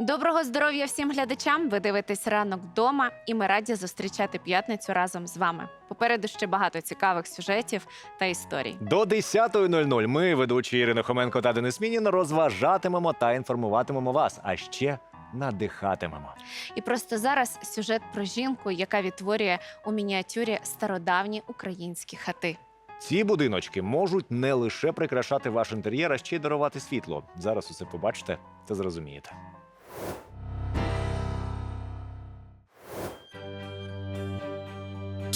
Доброго здоров'я всім глядачам. Ви дивитесь ранок вдома, і ми раді зустрічати п'ятницю разом з вами. Попереду ще багато цікавих сюжетів та історій. До 10.00 ми, ведучі Ірина Хоменко та Денис Мінін, розважатимемо та інформуватимемо вас, а ще надихатимемо. І просто зараз сюжет про жінку, яка відтворює у мініатюрі стародавні українські хати. Ці будиночки можуть не лише прикрашати ваш інтер'єр, а ще й дарувати світло. Зараз усе побачите та зрозумієте.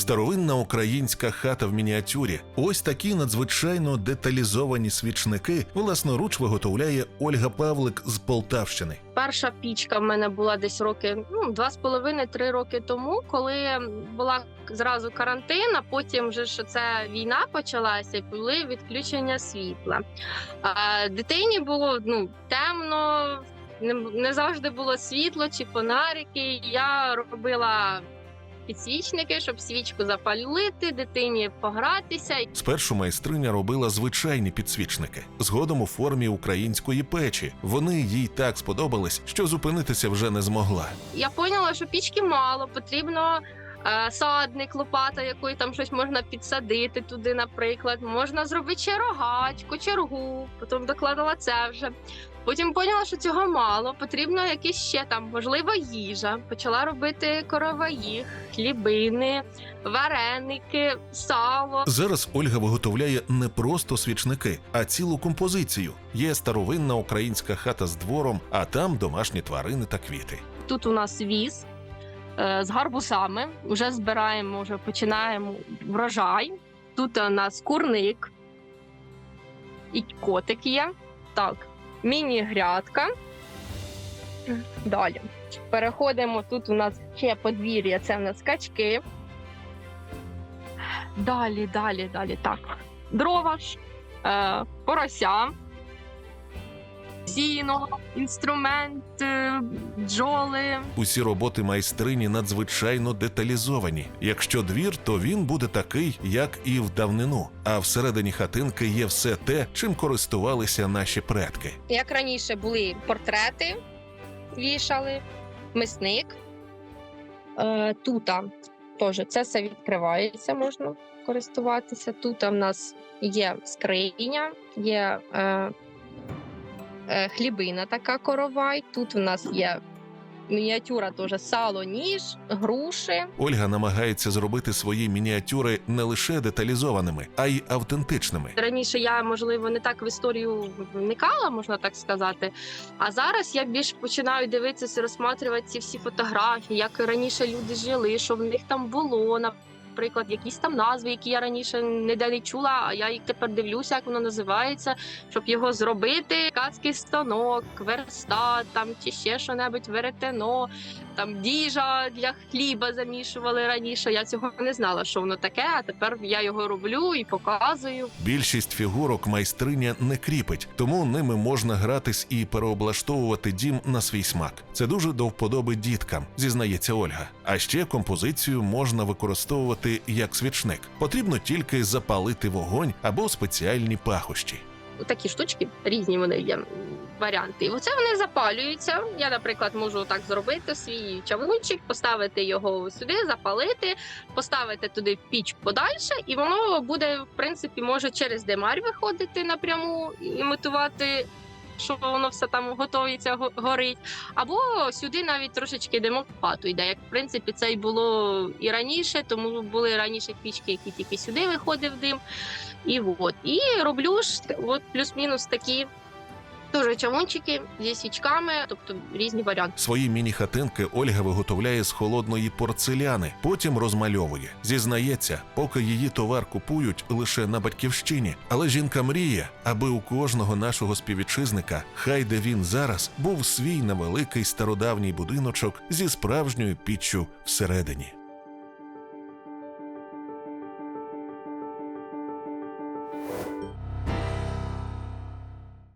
Старовинна українська хата в мініатюрі. Ось такі надзвичайно деталізовані свічники власноруч виготовляє Ольга Павлик з Полтавщини. Перша пічка в мене була десь роки ну два з половиною три роки тому, коли була зразу карантин, а потім вже що це війна почалася, були відключення світла. А, дитині було ну темно, не, не завжди було світло чи фонарики. Я робила. Підсвічники, щоб свічку запалити, дитині погратися. Спершу майстриня робила звичайні підсвічники, згодом у формі української печі. Вони їй так сподобались, що зупинитися вже не змогла. я поняла, що пічки мало, потрібно садник, лопата, якою там щось можна підсадити туди, наприклад. Можна зробити ще рогачку, чергу, потім докладала це вже. Потім поняла, що цього мало, потрібно якісь ще там, можливо, їжа. Почала робити короваїх, хлібини, вареники, сало. Зараз Ольга виготовляє не просто свічники, а цілу композицію. Є старовинна українська хата з двором, а там домашні тварини та квіти. Тут у нас віз е, з гарбузами. Вже збираємо, вже починаємо врожай. Тут у нас курник і котик є. Так, міні-грядка. Далі. Переходимо. Тут у нас ще подвір'я, це у нас качки. Далі, далі, далі. Так. Дрова е, порося, сіно, інструмент, бджоли. Усі роботи майстрині надзвичайно деталізовані. Якщо двір, то він буде такий, як і в давнину. А всередині хатинки є все те, чим користувалися наші предки. Як раніше були портрети, вішали, мисник. Е, тут теж це все відкривається, можна користуватися. Тут в нас є скриня, є е, хлібина така коровай. Тут у нас є мініатюра теж сало, ніж, груші. Ольга намагається зробити свої мініатюри не лише деталізованими, а й автентичними. Раніше я, можливо, не так в історію вникала, можна так сказати. А зараз я більш починаю дивитися, розсматривати ці всі фотографії, як раніше люди жили, що в них там було. Наприклад, якісь там назви, які я раніше ніде не чула, а я їх тепер дивлюся, як воно називається, щоб його зробити. Кацький станок, верстат, там чи ще що-небудь, веретено, там діжа для хліба замішували раніше. Я цього не знала, що воно таке. А тепер я його роблю і показую. Більшість фігурок майстриня не кріпить, тому ними можна гратись і переоблаштовувати дім на свій смак. Це дуже до вподоби діткам, зізнається Ольга. А ще композицію можна використовувати як свічник. Потрібно тільки запалити вогонь або спеціальні пахощі. Такі штучки різні вони є варіанти. І оце вони запалюються. Я, наприклад, можу так зробити свій чавунчик, поставити його сюди, запалити, поставити туди піч подальше, і воно буде, в принципі, може через димарь виходити напряму імітувати. Що воно все там готується, го- горить, або сюди навіть трошечки хату йде. Як в принципі це й було і раніше, тому були раніше пічки, які тільки сюди виходив дим. І от. І роблю ж от плюс-мінус такі теж чавунчики зі свічками, тобто різні варіанти. Свої міні-хатинки Ольга виготовляє з холодної порцеляни, потім розмальовує. Зізнається, поки її товар купують лише на батьківщині. Але жінка мріє, аби у кожного нашого співвітчизника, хай де він зараз, був свій невеликий стародавній будиночок зі справжньою піччю всередині.